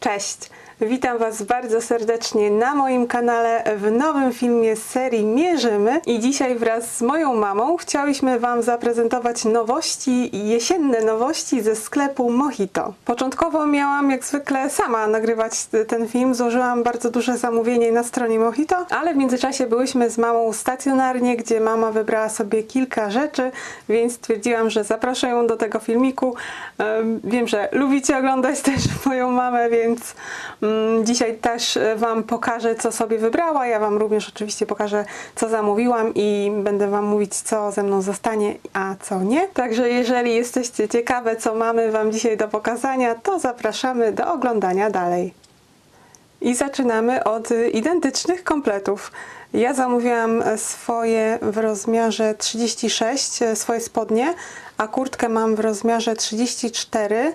Cześć! Witam Was bardzo serdecznie na moim kanale w nowym filmie z serii Mierzymy i dzisiaj wraz z moją mamą chciałyśmy Wam zaprezentować nowości, jesienne nowości ze sklepu Mojito. Początkowo miałam jak zwykle sama nagrywać ten film, złożyłam bardzo duże zamówienie na stronie Mojito, ale w międzyczasie byłyśmy z mamą stacjonarnie, gdzie mama wybrała sobie kilka rzeczy, więc stwierdziłam, że zaproszę ją do tego filmiku. Em, Wiem, że lubicie oglądać też moją mamę, więc dzisiaj też e, Wam pokażę, co sobie wybrała. Ja Wam również oczywiście pokażę, co zamówiłam i będę Wam mówić, co ze mną zostanie, a co nie. Także jeżeli jesteście ciekawe, co mamy Wam dzisiaj do pokazania, to zapraszamy do oglądania dalej. I zaczynamy od identycznych kompletów. Ja zamówiłam swoje w rozmiarze 36, e, swoje spodnie, a kurtkę mam w rozmiarze 34.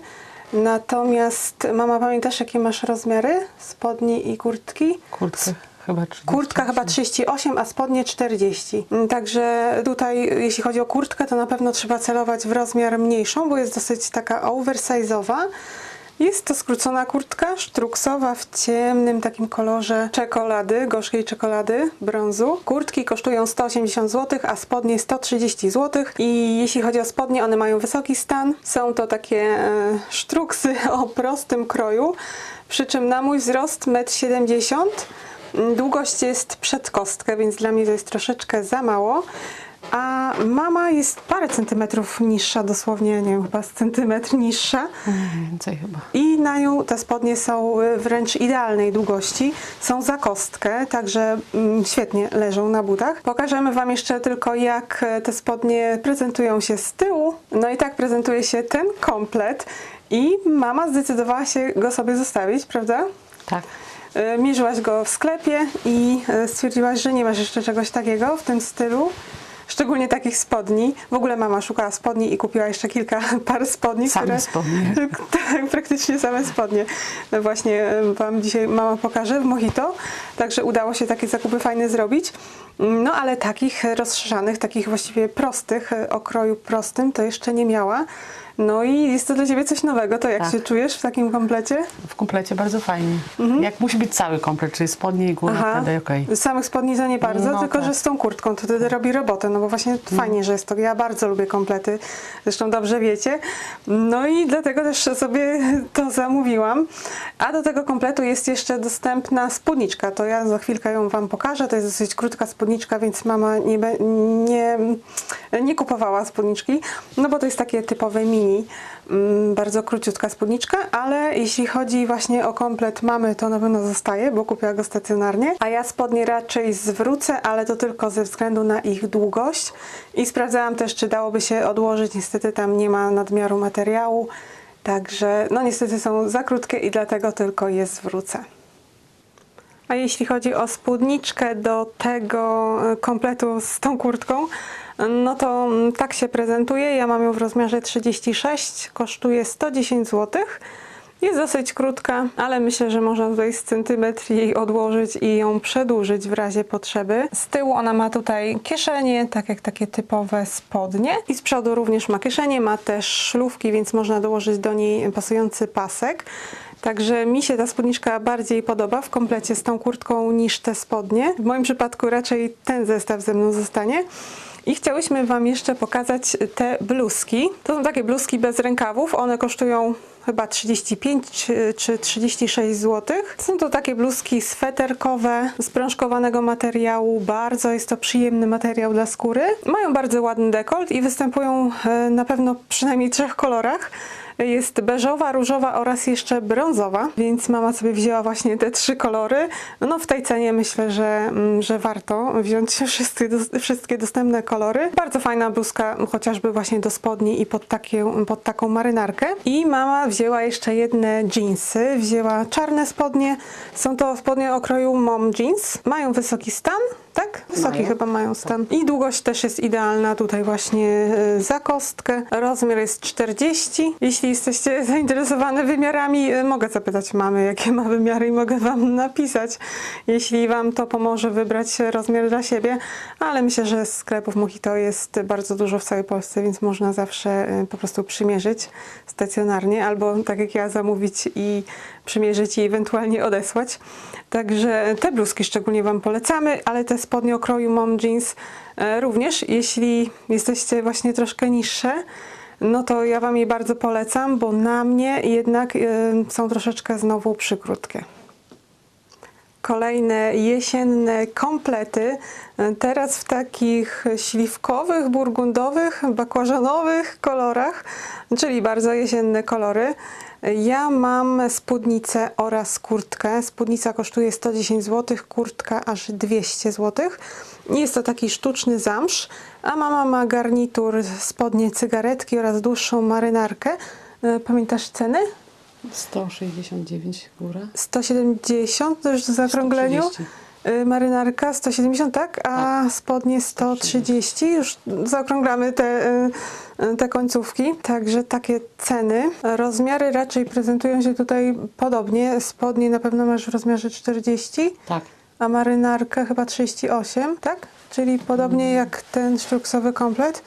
Natomiast mama, pamiętasz jakie masz rozmiary spodni i kurtki? Kurtkę chyba 30. Kurtka chyba 38, a spodnie 40. Mm, Także tutaj, jeśli chodzi o kurtkę, to na pewno trzeba celować w rozmiar mniejszą, bo jest dosyć taka oversize'owa. Jest to skrócona kurtka sztruksowa w ciemnym takim kolorze czekolady, gorzkiej czekolady, brązu. Kurtki kosztują 180 zł, a spodnie 130 zł. I jeśli chodzi o spodnie, one mają wysoki stan. Są to takie e, sztruksy o prostym kroju, przy czym na mój wzrost 1,70 m Długość jest przed kostkę, więc dla mnie to jest troszeczkę za mało. A mama jest parę centymetrów niższa, dosłownie, nie wiem, chyba z centymetr niższa. Mniej więcej chyba. I na nią te spodnie są y, wręcz idealnej długości. Są za kostkę, także mm, świetnie leżą na butach. Pokażemy Wam jeszcze tylko, jak e, te spodnie prezentują się z tyłu. No i tak prezentuje się ten komplet. I mama zdecydowała się go sobie zostawić, prawda? Tak. E, Mierzyłaś go w sklepie i e, stwierdziłaś, że nie masz jeszcze czegoś takiego w tym stylu. Szczególnie takich spodni. W ogóle mama szukała spodni i kupiła jeszcze kilka par spodni. Same spodnie. Tak, praktycznie same spodnie. No właśnie e, Wam dzisiaj mama pokaże w Mojito. Także udało się takie zakupy fajne zrobić. No ale takich rozszerzanych, takich właściwie prostych, e, o kroju prostym to jeszcze nie miała. No i jest to dla Ciebie coś nowego. To jak Tak. się czujesz w takim komplecie? W komplecie bardzo fajnie. Jak musi być cały komplet, czyli spodnie i góra, wtedy okej. Z samych spodni to nie bardzo, No tylko tak. że z tą kurtką to wtedy robi robotę, no bo właśnie fajnie, że jest to. Ja bardzo lubię komplety, zresztą dobrze wiecie. No i dlatego też sobie to zamówiłam. A do tego kompletu jest jeszcze dostępna spódniczka. To ja za chwilkę ją Wam pokażę. To jest dosyć krótka spódniczka, więc mama nie, nie, nie kupowała spódniczki, no bo to jest takie typowe mini. Mm, Bardzo króciutka spódniczka, ale jeśli chodzi właśnie o komplet mamy, to na pewno zostaje, bo kupiła go stacjonarnie. A ja spodnie raczej zwrócę, ale to tylko ze względu na ich długość. I sprawdzałam też, czy dałoby się odłożyć. Niestety tam nie ma nadmiaru materiału. Także no niestety są za krótkie i dlatego tylko je zwrócę. A jeśli chodzi o spódniczkę do tego e, kompletu z tą kurtką, no to mm, tak się prezentuje. Ja mam ją w rozmiarze 36, kosztuje 110 zł. Jest dosyć krótka, ale myślę, że można tutaj z centymetr jej odłożyć i ją przedłużyć w razie potrzeby. Z tyłu ona ma tutaj kieszenie, tak jak takie typowe spodnie. I z przodu również ma kieszenie, ma też szlówki, więc można dołożyć do niej pasujący pasek. Także mi się ta spódniczka bardziej podoba w komplecie z tą kurtką niż te spodnie. W moim przypadku raczej ten zestaw ze mną zostanie. I chciałyśmy Wam jeszcze pokazać te bluzki. To są takie bluzki bez rękawów. One kosztują chyba 35 czy, czy 36 zł. Są to takie bluzki sweterkowe z prążkowanego materiału. Bardzo jest to przyjemny materiał dla skóry. Mają bardzo ładny dekolt i występują e, na pewno w przynajmniej trzech kolorach. Jest beżowa, różowa oraz jeszcze brązowa, więc mama sobie wzięła właśnie te trzy kolory. No w tej cenie myślę, że, mm, że warto wziąć wszystkie, wszystkie dostępne kolory. Bardzo fajna bluzka, chociażby właśnie do spodni i pod, takie, pod taką marynarkę. I mama wzięła jeszcze jedne jeansy, wzięła czarne spodnie. Są to spodnie o kroju mom jeans. Mają wysoki stan, Tak? Wysoki Mają. chyba mają stan. I długość też jest idealna tutaj właśnie e, za kostkę. Rozmiar jest 40. Jeśli jesteście zainteresowane wymiarami, e, mogę zapytać mamy, jakie ma wymiary i mogę Wam napisać, jeśli Wam to pomoże wybrać rozmiar dla siebie. Ale myślę, że sklepów Mojito jest bardzo dużo w całej Polsce, więc można zawsze e, po prostu przymierzyć stacjonarnie albo tak jak ja zamówić i przymierzyć i ewentualnie odesłać. Także te bluzki szczególnie Wam polecamy, ale te spodnie o kroju mom jeans e, również, jeśli jesteście właśnie troszkę niższe, no to ja Wam je bardzo polecam, bo na mnie jednak e, są troszeczkę znowu przykrótkie. Kolejne jesienne komplety, e, teraz w takich śliwkowych, burgundowych, bakłażanowych kolorach, czyli bardzo jesienne kolory. Ja mam spódnicę oraz kurtkę. Spódnica kosztuje 110 zł, kurtka aż 200 zł. Jest to taki sztuczny zamsz, a mama ma garnitur, spodnie, cygaretki oraz dłuższą marynarkę. E, Pamiętasz ceny? 169 góra. 170, to już w zaokrągleniu. 130. Y, Marynarka 170, tak? A spodnie 130. Już zaokrąglamy te, y, y, te końcówki. Także takie ceny. Rozmiary raczej prezentują się tutaj podobnie. Spodnie na pewno masz w rozmiarze 40, Tak. a marynarkę chyba 38, tak? Czyli podobnie jak ten sztruksowy komplet.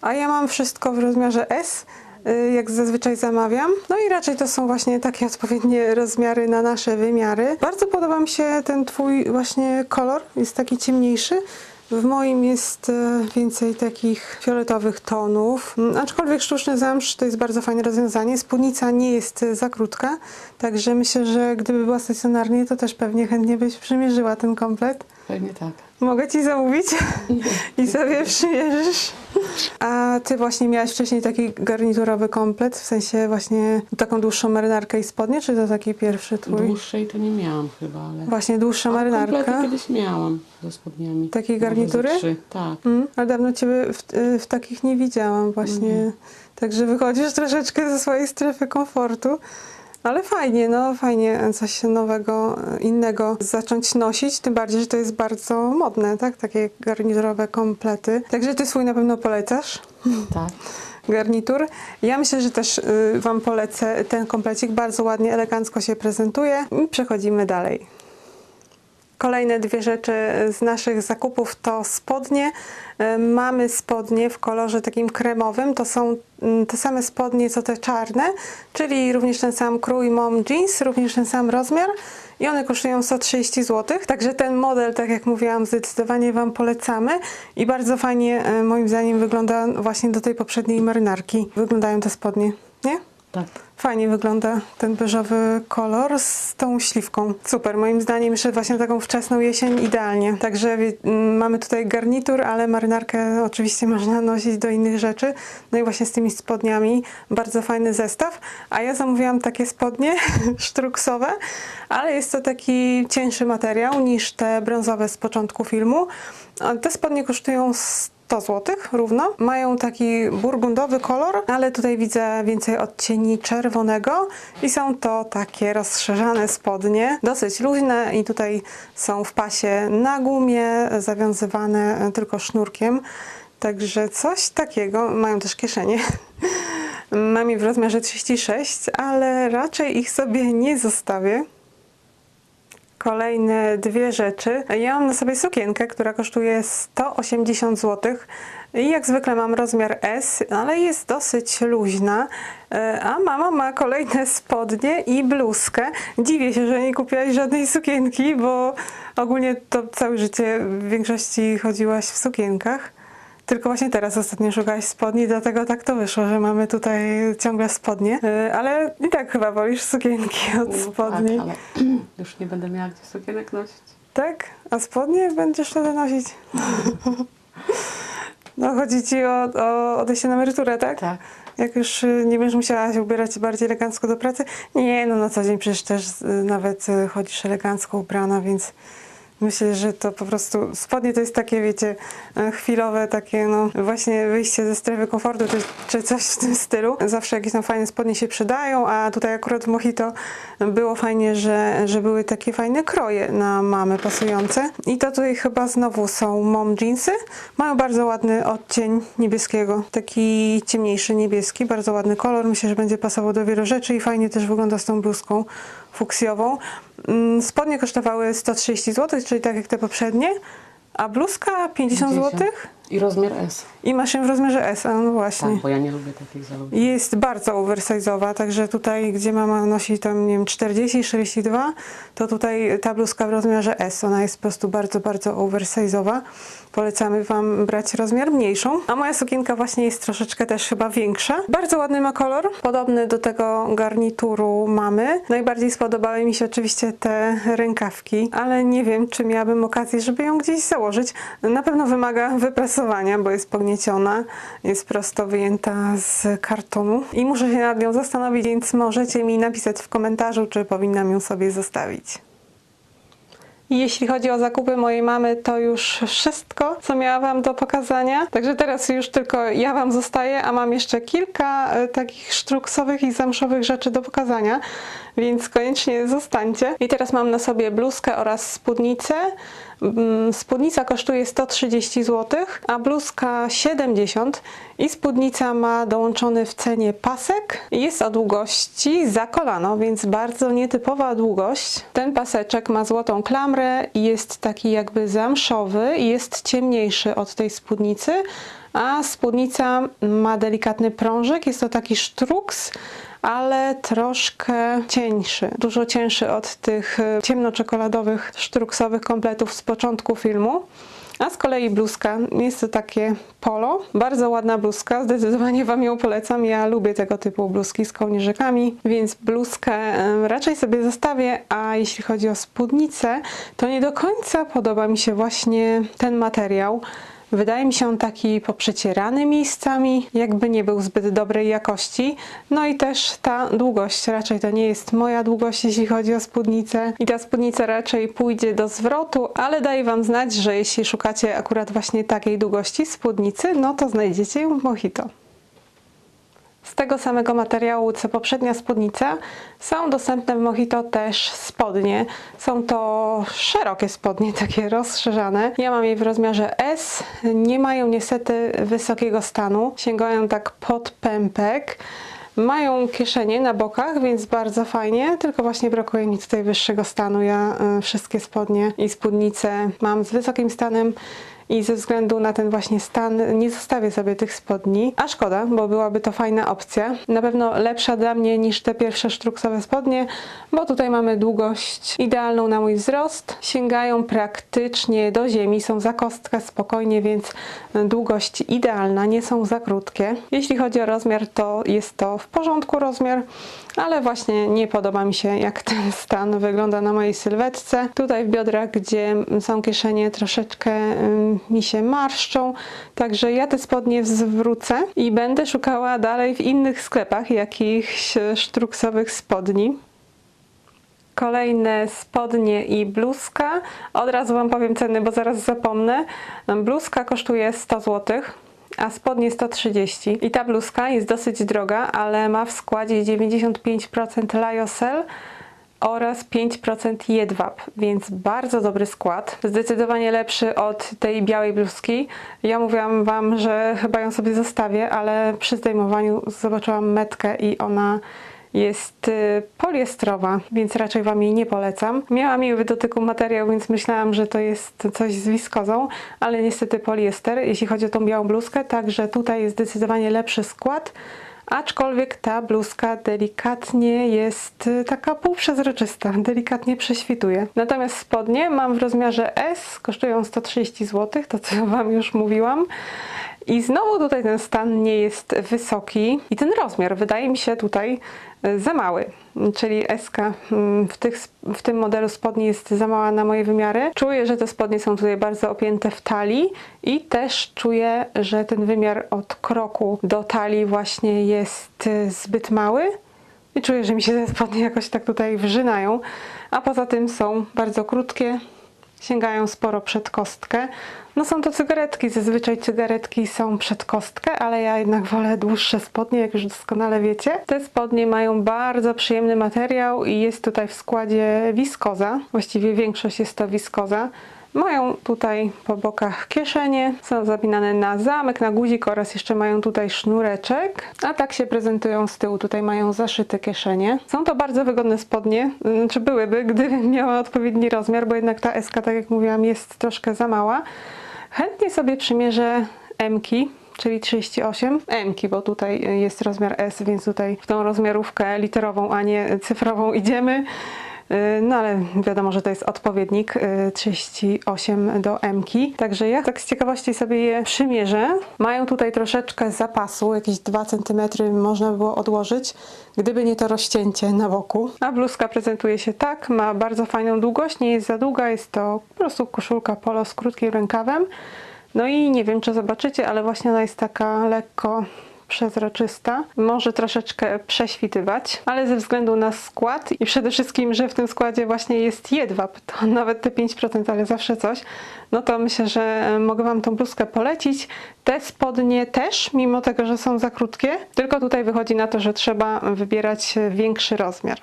A ja mam wszystko w rozmiarze S, jak zazwyczaj zamawiam. No i raczej to są właśnie takie odpowiednie rozmiary na nasze wymiary. Bardzo podoba mi się ten twój właśnie kolor, jest taki ciemniejszy. W moim jest e, więcej takich fioletowych tonów. Mm, Aczkolwiek sztuczny zamsz to jest bardzo fajne rozwiązanie. Spódnica nie jest e, za krótka, także myślę, że gdyby była stacjonarnie, to też pewnie chętnie byś przymierzyła ten komplet. Pewnie tak. Mogę ci zamówić i sobie przymierzysz. A ty właśnie miałaś wcześniej taki garniturowy komplet, w sensie właśnie taką dłuższą marynarkę i spodnie, czy to taki pierwszy twój? Dłuższej to nie miałam chyba, ale... Właśnie dłuższa A marynarka. kiedyś miałam ze spodniami. Takiej garnitury? trzy, Tak. Mm, ale dawno ciebie w, y, w takich nie widziałam właśnie. Także wychodzisz troszeczkę ze swojej strefy komfortu. Ale fajnie, no fajnie coś nowego, innego zacząć nosić, tym bardziej, że to jest bardzo modne, tak? Takie garniturowe komplety. Także ty swój na pewno polecasz, Tak. garnitur. Ja myślę, że też y, wam polecę ten komplecik, bardzo ładnie, elegancko się prezentuje. I przechodzimy dalej. Kolejne dwie rzeczy z naszych zakupów to spodnie. E, Mamy spodnie w kolorze takim kremowym. To są mm, te same spodnie co te czarne, czyli również ten sam krój mom jeans, również ten sam rozmiar i one kosztują 130 zł. Także ten model, tak jak mówiłam, zdecydowanie Wam polecamy i bardzo fajnie e, moim zdaniem wygląda właśnie do tej poprzedniej marynarki. Wyglądają te spodnie, nie? Tak. Fajnie wygląda ten beżowy kolor z tą śliwką. Super, moim zdaniem jeszcze właśnie taką wczesną jesień idealnie. Także wie- m, mamy tutaj garnitur, ale marynarkę oczywiście można nosić do innych rzeczy. No i właśnie z tymi spodniami bardzo fajny zestaw. A ja zamówiłam takie spodnie sztruksowe, ale jest to taki cięższy materiał niż te brązowe z początku filmu. Te spodnie kosztują 100 zł równo. Mają taki burgundowy kolor, ale tutaj widzę więcej odcieni czerwonego i są to takie rozszerzane spodnie, dosyć luźne i tutaj są w pasie na gumie, zawiązywane tylko sznurkiem. Także coś takiego. Mają też kieszenie. Mam je w rozmiarze 36, ale raczej ich sobie nie zostawię. Kolejne dwie rzeczy. Ja mam na sobie sukienkę, która kosztuje 180 zł. I jak zwykle mam rozmiar S, ale jest dosyć luźna. E, A mama ma kolejne spodnie i bluzkę. Dziwię się, że nie kupiłaś żadnej sukienki, bo ogólnie to całe życie w większości chodziłaś w sukienkach. Tylko właśnie teraz ostatnio szukałaś spodni, dlatego tak to wyszło, że mamy tutaj ciągle spodnie. E, Ale i tak chyba wolisz sukienki od No, spodni. Tak, ale już nie będę miała gdzie sukienek nosić. Tak? A spodnie będziesz wtedy nosić? No chodzi ci o, o odejście na emeryturę, tak? Tak. Jak już y, nie będziesz musiała się ubierać bardziej elegancko do pracy? Nie, no na co dzień przecież też y, nawet y, chodzisz elegancko ubrana, więc Myślę, że to po prostu spodnie to jest takie, wiecie, e, chwilowe, takie no właśnie wyjście ze strefy komfortu czy, czy coś w tym stylu. Zawsze jakieś tam fajne spodnie się przydają, a tutaj akurat w Mojito było fajnie, że, że były takie fajne kroje na mamy pasujące. I to tutaj chyba znowu są mom jeansy. Mają bardzo ładny odcień niebieskiego, taki ciemniejszy niebieski, bardzo ładny kolor. Myślę, że będzie pasował do wielu rzeczy i fajnie też wygląda z tą bluzką fuksjową. Mm, Spodnie kosztowały 130 zł, czyli tak jak te poprzednie, a bluzka 50 zł I rozmiar S. i masz ją w rozmiarze S, no właśnie. Tak, bo ja nie lubię takich zalot. Jest bardzo oversize'owa, także tutaj, gdzie mama nosi tam, nie wiem, 40, 42, to tutaj ta bluzka w rozmiarze S, ona jest po prostu bardzo, bardzo oversize'owa. Polecamy Wam brać rozmiar mniejszą. A moja sukienka właśnie jest troszeczkę też chyba większa. Bardzo ładny ma kolor, podobny do tego garnituru mamy. Najbardziej spodobały mi się oczywiście te rękawki, ale nie wiem, czy miałabym okazję, żeby ją gdzieś założyć. Na pewno wymaga bo jest pognieciona, jest prosto wyjęta z kartonu i muszę się nad nią zastanowić, więc możecie mi napisać w komentarzu, czy powinnam ją sobie zostawić. Jeśli chodzi o zakupy mojej mamy, to już wszystko, co miała Wam do pokazania. Także teraz już tylko ja Wam zostaję, a mam jeszcze kilka e, takich sztruksowych i zamszowych rzeczy do pokazania, więc koniecznie zostańcie. I teraz mam na sobie bluzkę oraz spódnicę. Mm, Spódnica kosztuje 130 zł, a bluzka 70 i spódnica ma dołączony w cenie pasek. Jest o długości za kolano, więc bardzo nietypowa długość. Ten paseczek ma złotą klamrę i jest taki jakby zamszowy i jest ciemniejszy od tej spódnicy, a spódnica ma delikatny prążek, jest to taki sztruks, ale troszkę cieńszy, dużo cięższy od tych e, ciemnoczekoladowych sztruksowych kompletów z początku filmu. A z kolei bluzka jest to takie polo, bardzo ładna bluzka, zdecydowanie Wam ją polecam. Ja lubię tego typu bluzki z kołnierzykami, więc bluzkę raczej sobie zostawię, a jeśli chodzi o spódnicę, to nie do końca podoba mi się właśnie ten materiał. Wydaje mi się on taki poprzecierany miejscami, jakby nie był zbyt dobrej jakości. No i też ta długość, raczej to nie jest moja długość, jeśli chodzi o spódnicę. I ta spódnica raczej pójdzie do zwrotu, ale daję Wam znać, że jeśli szukacie akurat właśnie takiej długości spódnicy, no to znajdziecie ją w Mojito. Z tego samego materiału co poprzednia spódnica są dostępne w Mojito też spodnie. Są to szerokie spodnie, takie rozszerzane. Ja mam je w rozmiarze S. Nie mają niestety wysokiego stanu. Sięgają tak pod pępek. Mają kieszenie na bokach, więc bardzo fajnie, tylko właśnie brakuje mi tutaj wyższego stanu. Ja y, wszystkie spodnie i spódnice mam z wysokim stanem i ze względu na ten właśnie stan nie zostawię sobie tych spodni, a szkoda, bo byłaby to fajna opcja. Na pewno lepsza dla mnie niż te pierwsze sztruksowe spodnie, bo tutaj mamy długość idealną na mój wzrost. Sięgają praktycznie do ziemi, są za kostkę spokojnie, więc długość idealna, nie są za krótkie. Jeśli chodzi o rozmiar, to jest to w porządku rozmiar, ale właśnie nie podoba mi się jak ten stan wygląda na mojej sylwetce. Tutaj w biodrach, gdzie są kieszenie, troszeczkę mi się marszczą, także ja te spodnie zwrócę i będę szukała dalej w innych sklepach jakichś e, sztruksowych spodni. Kolejne spodnie i bluzka. Od razu Wam powiem ceny, bo zaraz zapomnę. Bluzka kosztuje 100 zł, a spodnie 130. I ta bluzka jest dosyć droga, ale ma w składzie 95% lyocell oraz 5% jedwab, więc bardzo dobry skład. Zdecydowanie lepszy od tej białej bluzki. Ja mówiłam Wam, że chyba ją sobie zostawię, ale przy zdejmowaniu zobaczyłam metkę i ona jest y, poliestrowa, więc raczej Wam jej nie polecam. Miała miły dotyku materiał, więc myślałam, że to jest coś z wiskozą, ale niestety poliester, jeśli chodzi o tą białą bluzkę, także tutaj jest zdecydowanie lepszy skład. Aczkolwiek ta bluzka delikatnie jest y, taka półprzezroczysta, delikatnie prześwituje. Natomiast spodnie mam w rozmiarze S, kosztują 130 zł, to co Wam już mówiłam. I znowu tutaj ten stan nie jest wysoki i ten rozmiar wydaje mi się tutaj y, za mały. Czyli SK mm, w, tych, w tym modelu spodni jest za mała na moje wymiary. Czuję, że te spodnie są tutaj bardzo opięte w talii i też czuję, że ten wymiar od kroku do talii właśnie jest y, zbyt mały. I czuję, że mi się te spodnie jakoś tak tutaj wrzynają. A poza tym są bardzo krótkie, sięgają sporo przed kostkę. No są to cygaretki, zazwyczaj cygaretki są przed kostkę, ale ja jednak wolę dłuższe spodnie, jak już doskonale wiecie. Te spodnie mają bardzo przyjemny materiał i jest tutaj w składzie wiskoza. Właściwie większość jest to wiskoza. Mają tutaj po bokach kieszenie, są zapinane na zamek, na guzik oraz jeszcze mają tutaj sznureczek. A tak się prezentują z tyłu, tutaj mają zaszyte kieszenie. Są to bardzo wygodne spodnie, czy byłyby, gdybym miała odpowiedni rozmiar, bo jednak ta SK, tak jak mówiłam, jest troszkę za mała. Chętnie sobie przymierzę M-ki, czyli 38 M-ki, bo tutaj jest rozmiar S, więc tutaj w tą rozmiarówkę literową, a nie cyfrową idziemy. Yy, No ale wiadomo, że to jest odpowiednik yy, 38 do M-ki. Także ja tak z ciekawości sobie je przymierzę. Mają tutaj troszeczkę zapasu, jakieś 2 cm można by było odłożyć, gdyby nie to rozcięcie na boku. A bluzka prezentuje się tak, ma bardzo fajną długość, nie jest za długa, jest to po prostu koszulka polo z krótkim rękawem. No i nie wiem, czy zobaczycie, ale właśnie ona jest taka lekko przezroczysta. Może troszeczkę prześwitywać, ale ze względu na skład i przede wszystkim, że w tym składzie właśnie jest jedwab, to nawet te 5%, ale zawsze coś, no to myślę, że mogę Wam tą bluzkę polecić. Te spodnie też, mimo tego, że są za krótkie, tylko tutaj wychodzi na to, że trzeba wybierać większy rozmiar.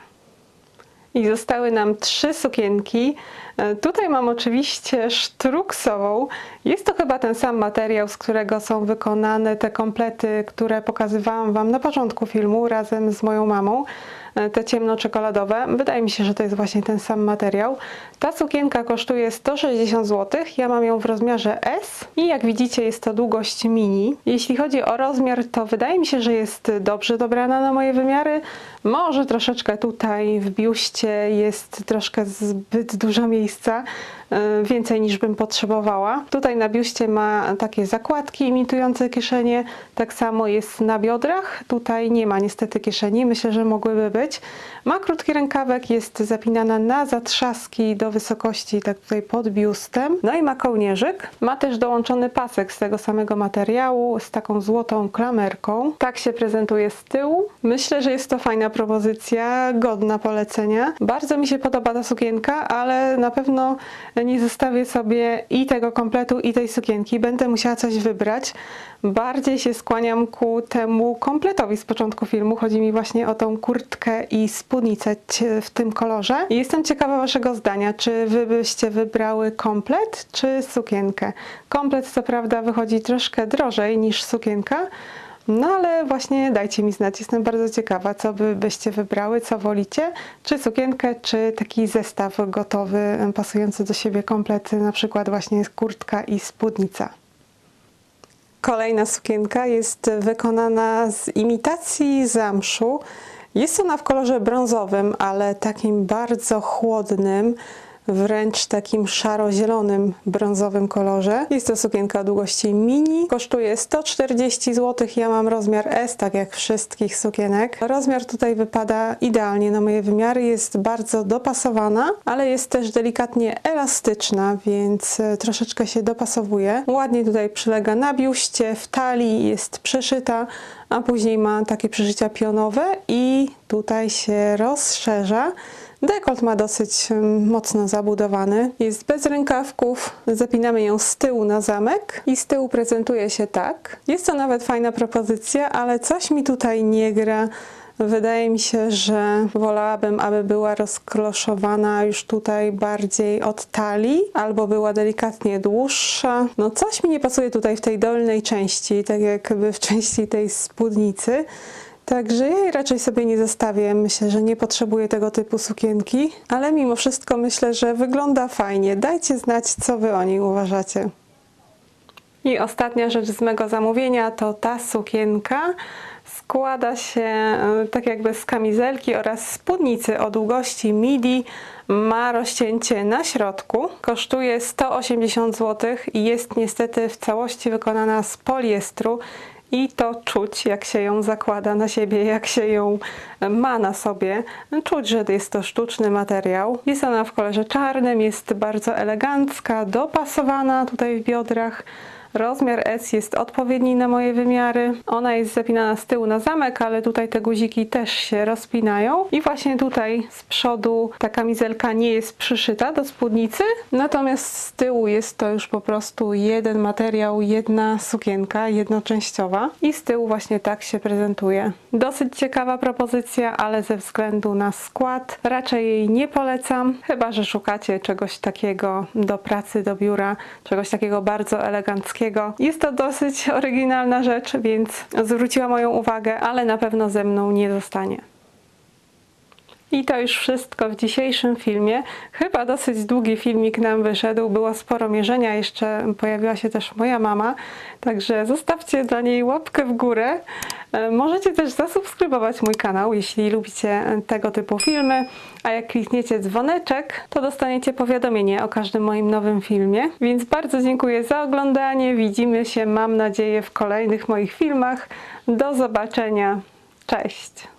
I zostały nam trzy sukienki. E, Tutaj mam oczywiście sztruksową. Jest to chyba ten sam materiał, z którego są wykonane te komplety, które pokazywałam Wam na początku filmu razem z moją mamą. E, Te ciemno-czekoladowe. Wydaje mi się, że to jest właśnie ten sam materiał. Ta sukienka kosztuje 160 zł. Ja mam ją w rozmiarze S i jak widzicie jest to długość mini. Jeśli chodzi o rozmiar, to wydaje mi się, że jest dobrze dobrana na moje wymiary. Może troszeczkę tutaj w biuście jest troszkę zbyt dużo miejsca, więcej niż bym potrzebowała. Tutaj na biuście ma takie zakładki imitujące kieszenie, tak samo jest na biodrach. Tutaj nie ma niestety kieszeni, myślę, że mogłyby być. Ma krótki rękawek, jest zapinana na zatrzaski do wysokości, tak tutaj pod biustem. No i ma kołnierzyk. Ma też dołączony pasek z tego samego materiału, z taką złotą klamerką. Tak się prezentuje z tyłu. Myślę, że jest to fajna propozycja, godna polecenia. Bardzo mi się podoba ta sukienka, ale na pewno nie zostawię sobie i tego kompletu, i tej sukienki. Będę musiała coś wybrać. Bardziej się skłaniam ku temu kompletowi z początku filmu. Chodzi mi właśnie o tą kurtkę i spódnicę w tym kolorze. Jestem ciekawa Waszego zdania, czy Wy byście wybrały komplet, czy sukienkę. Komplet co prawda wychodzi troszkę drożej niż sukienka, no ale właśnie dajcie mi znać, jestem bardzo ciekawa, co by byście wybrały, co wolicie, czy sukienkę, czy taki zestaw gotowy, pasujący do siebie komplety, na przykład właśnie kurtka i spódnica. Kolejna sukienka jest wykonana z imitacji zamszu. Jest ona w kolorze brązowym, ale takim bardzo chłodnym, wręcz takim szaro-zielonym brązowym kolorze. Jest to sukienka długości mini. Kosztuje 140 zł. Ja mam rozmiar S, tak jak wszystkich sukienek. Rozmiar tutaj wypada idealnie na moje wymiary. Jest bardzo dopasowana, ale jest też delikatnie elastyczna, więc e, troszeczkę się dopasowuje. Ładnie tutaj przylega na biuście, w talii jest przeszyta, a później ma takie przeszycia pionowe i tutaj się rozszerza. Dekolt ma dosyć mocno zabudowany. Jest bez rękawków. Zapinamy ją z tyłu na zamek i z tyłu prezentuje się tak. Jest to nawet fajna propozycja, ale coś mi tutaj nie gra. Wydaje mi się, że wolałabym, aby była rozkloszowana już tutaj bardziej od talii, albo była delikatnie dłuższa. No coś mi nie pasuje tutaj w tej dolnej części, tak jakby w części tej spódnicy. Także ja jej raczej sobie nie zostawię. Myślę, że nie potrzebuję tego typu sukienki, ale mimo wszystko myślę, że wygląda fajnie. Dajcie znać, co wy o niej uważacie. I ostatnia rzecz z mego zamówienia to ta sukienka. Składa się e, tak jakby z kamizelki oraz spódnicy o długości midi. Ma rozcięcie na środku. Kosztuje 180 zł i jest niestety w całości wykonana z poliestru. I to czuć, jak się ją zakłada na siebie, jak się ją ma na sobie. Czuć, że jest to sztuczny materiał. Jest ona w kolorze czarnym, jest bardzo elegancka, dopasowana tutaj w biodrach. Rozmiar S jest odpowiedni na moje wymiary. Ona jest zapinana z tyłu na zamek, ale tutaj te guziki też się rozpinają. I właśnie tutaj z przodu ta kamizelka nie jest przyszyta do spódnicy, natomiast z tyłu jest to już po prostu jeden materiał, jedna sukienka jednoczęściowa. I z tyłu właśnie tak się prezentuje. Dosyć ciekawa propozycja, ale ze względu na skład raczej jej nie polecam, chyba że szukacie czegoś takiego do pracy, do biura, czegoś takiego bardzo eleganckiego. Jest to dosyć oryginalna rzecz, więc zwróciła moją uwagę, ale na pewno ze mną nie zostanie. I to już wszystko w dzisiejszym filmie. Chyba dosyć długi filmik nam wyszedł, było sporo mierzenia, jeszcze pojawiła się też moja mama, także zostawcie dla niej łapkę w górę. E, Możecie też zasubskrybować mój kanał, jeśli lubicie tego typu filmy, a jak klikniecie dzwoneczek, to dostaniecie powiadomienie o każdym moim nowym filmie. Więc bardzo dziękuję za oglądanie, widzimy się, mam nadzieję, w kolejnych moich filmach. Do zobaczenia, cześć!